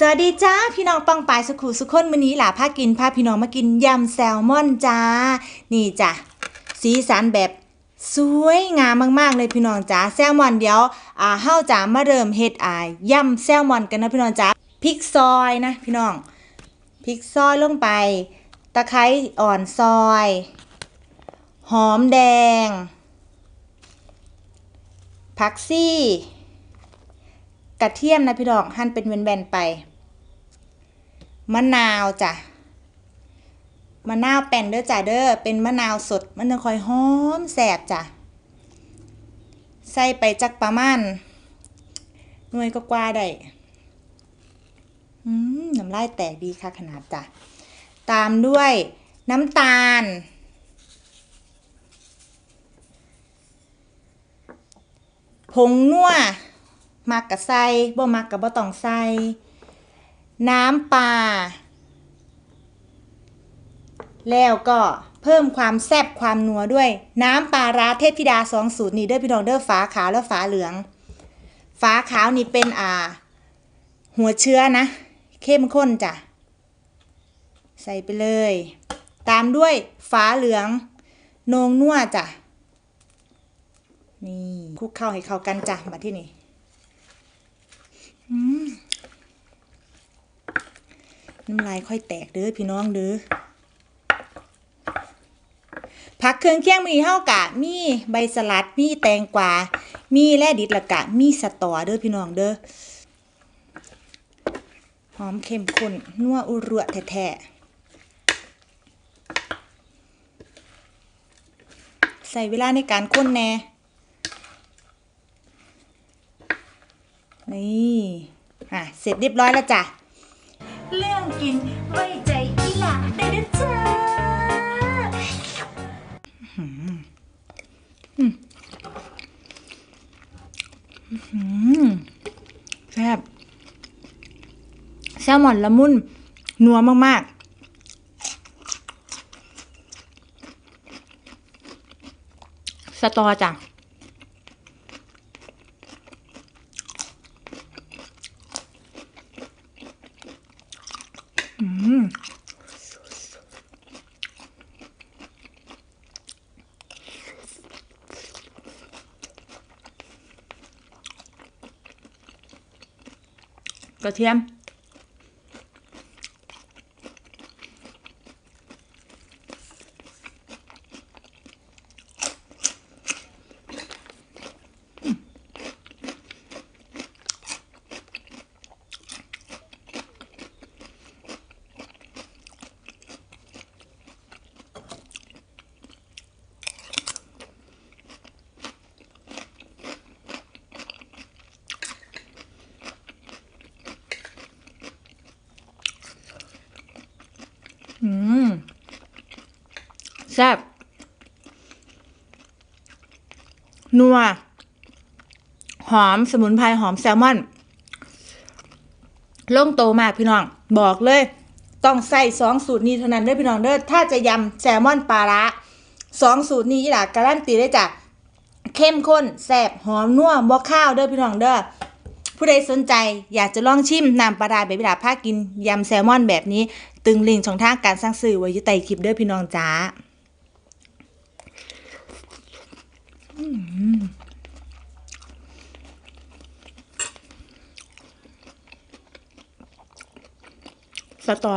สวัสดีจ้าพี่น้องปังปายสุขุสุขคนมื้อนี้หล่ะพากินพาพี่น้องมากินยำแซลมอนจ้า นี่จ้ะสีสันแบบสวยงามมากๆเลยพี่น้องจ้าแซลมอนเดี๋ยวอ่าเฮาจะมาเริ่มเฮ็ดอ่ายำแซลมอนกันนะพี่น้องจ้าพริกซอยนะพี่น้องพริกซอยลงไป ตะไคร้อ่อนซอย หอมแดงผักซี่ กระเทียมนะพี่น้องหั่นเป็นแบนๆไป มะนาวจ้ะ มะนาวแป้นเด้อจ้ะเด้อ เป็นมะนาวสด มันจะค่อยหอมแสบจ้ะ ใส่ไปจักประมาณหน่วยก็กว่าได้อืมน้ำลายแตกดีค่ะขนาดจ้ะ ตามด้วยน้ำตาล ผงนัว มักกะใส่บ่มักกะบ่ต้องใส่น้ำปลาแล้วก็เพิ่มความแซ่บความนัวด้วย น้ำปลาร้าเทพธิดาสองสูตรนี่เด้อพี่น้องเด้อฝาขาวและฝาเหลือง ฝาขาวนี่เป็นอ่า หัวเชื้อนะ เข้มข้นจ้ะ ใส่ไปเลย ตามด้วยฝาเหลืองนงนัวจ้ะนี่คลุกเข้าให้เข้ากันจ้ะมาที่นี่ น้ำลายค่อยแตกเด้อพี่น้องเด้อผักเครื่องเคียงมีเฮากะ มีใบสลัด มีแตงกวา มีแล่ดิดละกะ มีสตอเด้อพี่น้องเด้อ หอมเข้มข้น นัวอุระแท้ๆ ใส่เวลาในการค้นแน่ นี่อะเสร็จเรียบร้อยแล้วจ้ะ เรื่องกินไว้ใจอีหลาได้เด้อจ้าอืมอืมอืมแซ่บแซลมอนละมุนนัวมากๆสตอจ้ะ อืมก แซ่บนัว หอมสมุนไพรหอมแซลมอนล่งโตมากพี่น้อง บอกเลย ต้องใส่สองสูตรนี้เท่านั้นเด้อพี่น้องเด้อถ้าจะยำแซลมอนปลาระสองสูตรนี้อีหล่ะการันตีได้จากเข้มข้นแซ่บหอมนัวบ่ข้าวเด้อพี่น้องเด้อผู้ใดสนใจอยากจะลองชิมน้ำปลาดาแบบวิลาภากินยำแซลมอนแบบนี้ ตึงลิงช่องทางการสร้างสื่อไว้ยู่ใต้คลิปเด้อพี่น้องจ้า อืมสตอ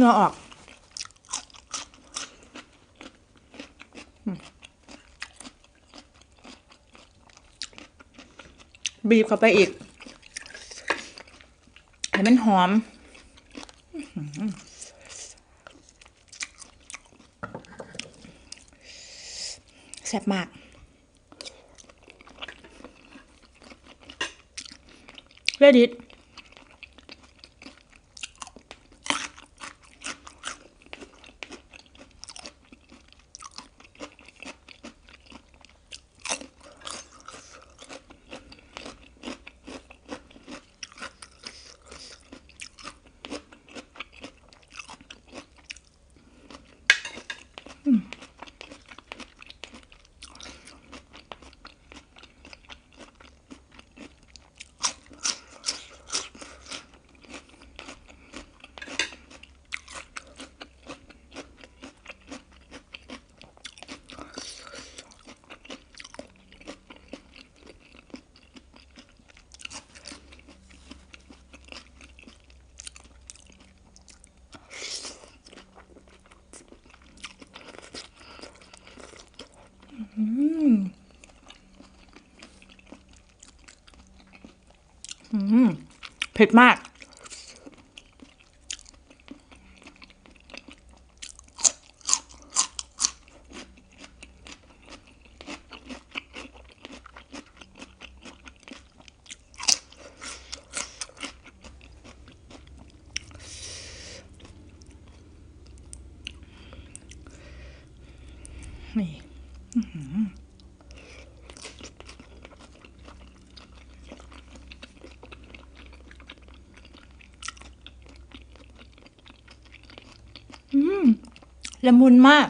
เหงื่อออกบีบเข้าไปอีก ให้มันหอม แซ่บมาก เรดิต อืม อืม เผ็ดมาก นี่อื้อหืออืม ละมุนมาก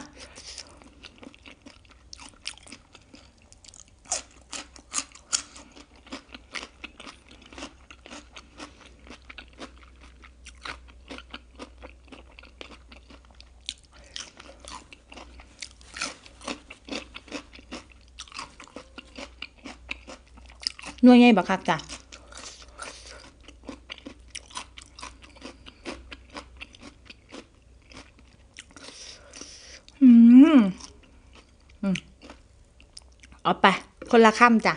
น่วยไงบักคักจ้ะ อืม อืม เอาไป คนละคำจ้ะ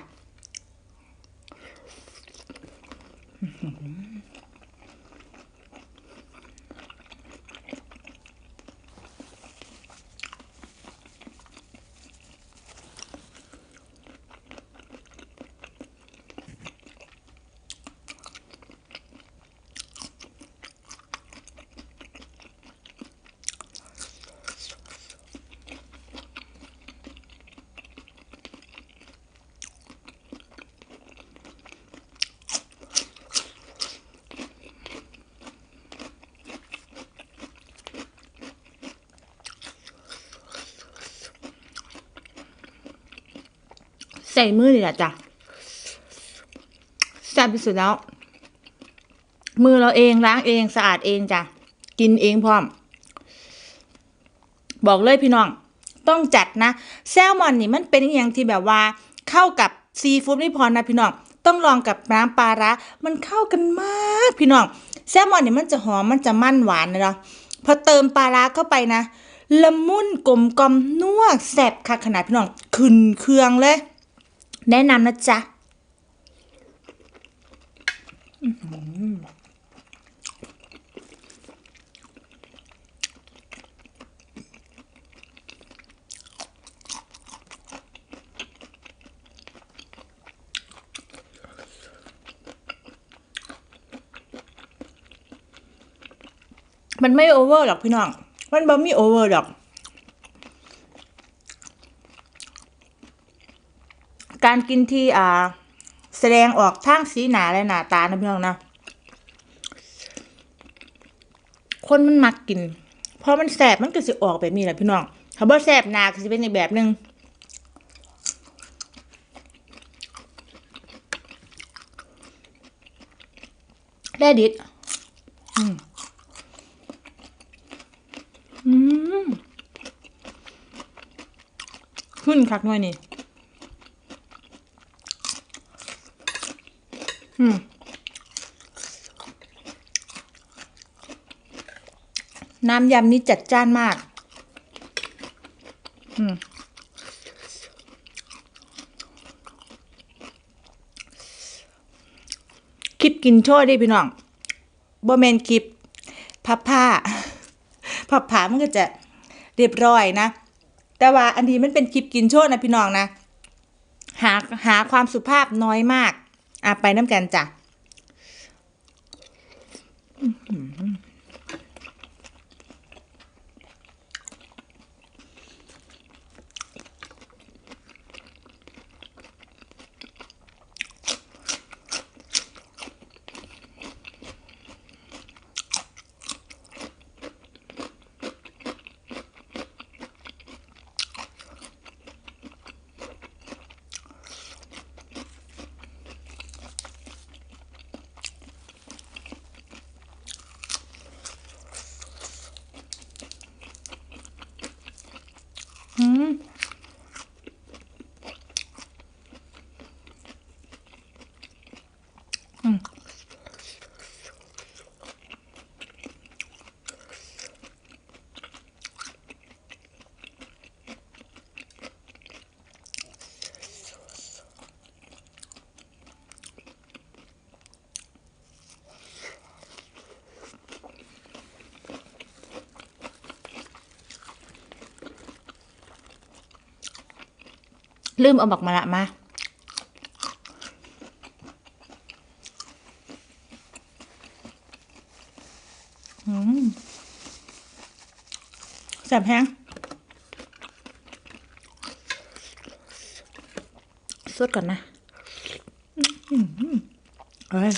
ใส่มือนี่แหละจ้ะแซ่บที่สุดแล้ว มือเราเองล้างเองสะอาดเองจ้ะ กินเองพร้อม บอกเลยพี่น้อง ต้องจัดนะ แซลมอนนี่มันเป็นอย่างที่แบบว่า เข้ากับซีฟู้ดไม่พอนะพี่น้อง ต้องลองกับน้ำปลาร้ามันเข้ากันมากพี่น้อง แซลมอนนี่มันจะหอมมันจะมันหวานนะเนาะพอเติมปลาร้าเข้าไปนะละมุนกลมกลมนัวแซ่บค่ะขนาดพี่น้องขึ้นเครื่องเลย แนะนำนะจ๊ะมันไม่โอเวอร์หรอกพี่น้อง มันบ่มีโอเวอร์หรอก การกินที่อ่า แสดงออกทางสีหนาและหน้าตานะพี่น้องนะ คนมันมักกินพราะมันแสบมันก็สิออกแบบนี้แหละพี่น้อง ถ้าบ่แสบหนาก็สิเป็นอีกแบบหนึงได้ดิดอืมอืมขึ้นคักหน่อยนี่ อืมน้ำยำนี้จัดจ้านมาก อืมคลิปกินโชว์ดิพี่น้องบ่แมนคลิปพับผ้า พับผ้ามันก็จะเรียบร้อยนะ แต่ว่าอันนี้มันเป็นคลิปกินโชว์นะพี่น้องนะ หาหาความสุภาพน้อยมาก อะไปน้ำกันจ้ะ ลืมเอาบักมะละมาแซ่บแห้งสดก่อนนะอืมเอ้ย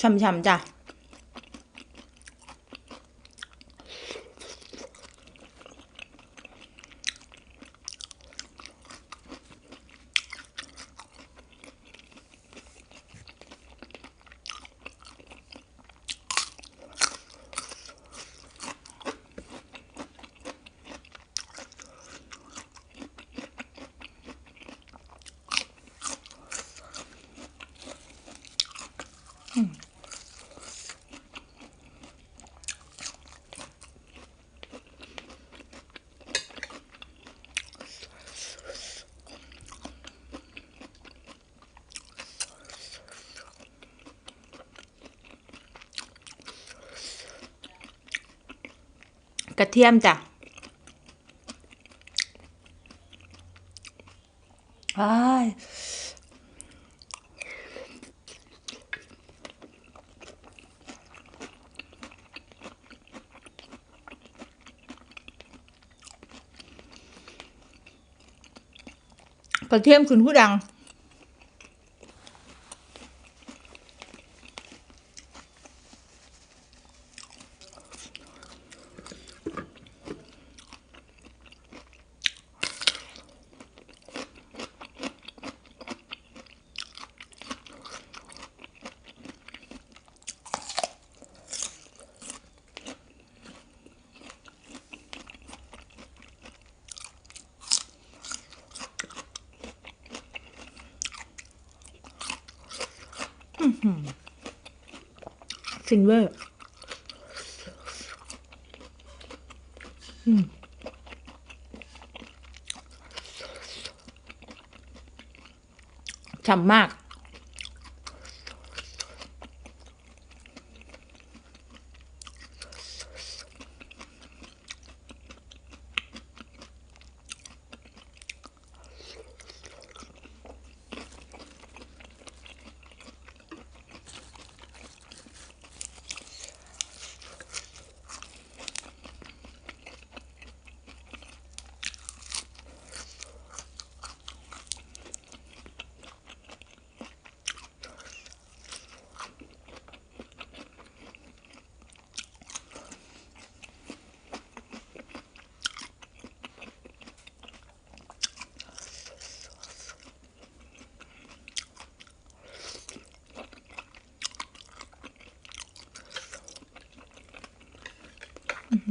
ช่ำๆ กระเทียมจ้ะอ้ายกระเทียมคุณผู้ดัง ฟินเวอร์ฉ่ำมาก เผ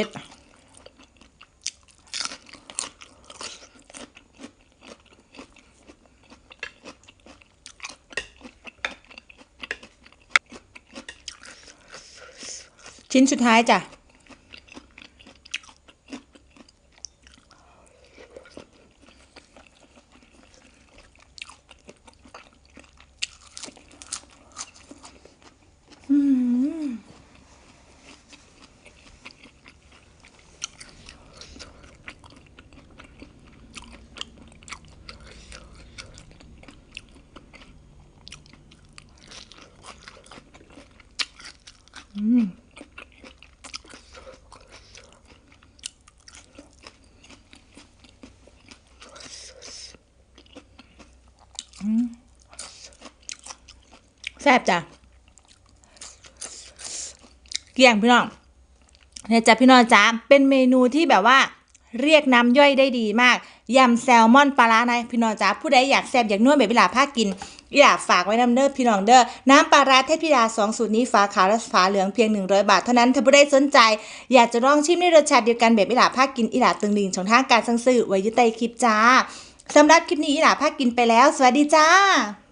็ ชิ้นสุดท้ายจ้ะ แซ่บจ้ะเกลี่ยงพี่น้องเนี่ยจ้ะพี่น้องจ้าเป็นเมนูที่แบบว่า เรียกน้ำย่อยได้ดีมากยำแซลมอนปลาร้าในพี่น้องจ้าผู้ใดอยากแซ่บอยากนวดแบบเวลาภาคกินอยากฝากไว้นำเด้อพี่น้องเด้อน้ำปลาร้าเทพิดาสองสูตรนี้ฝาขาวและฝาเหลืองเพียง 100 บาท เท่านั้นถ้าผู้ใดสนใจ อยากจะลองชิมในรสชาติเดียวกันแบบเวลาภาคกินอีหลาตึงดิงช่องทางการสั่งซื้อไว้ยุใต้คลิปจ้าสำหรับคลิปนี้อีหลาภาคกินไปแล้ว สวัสดีจ้า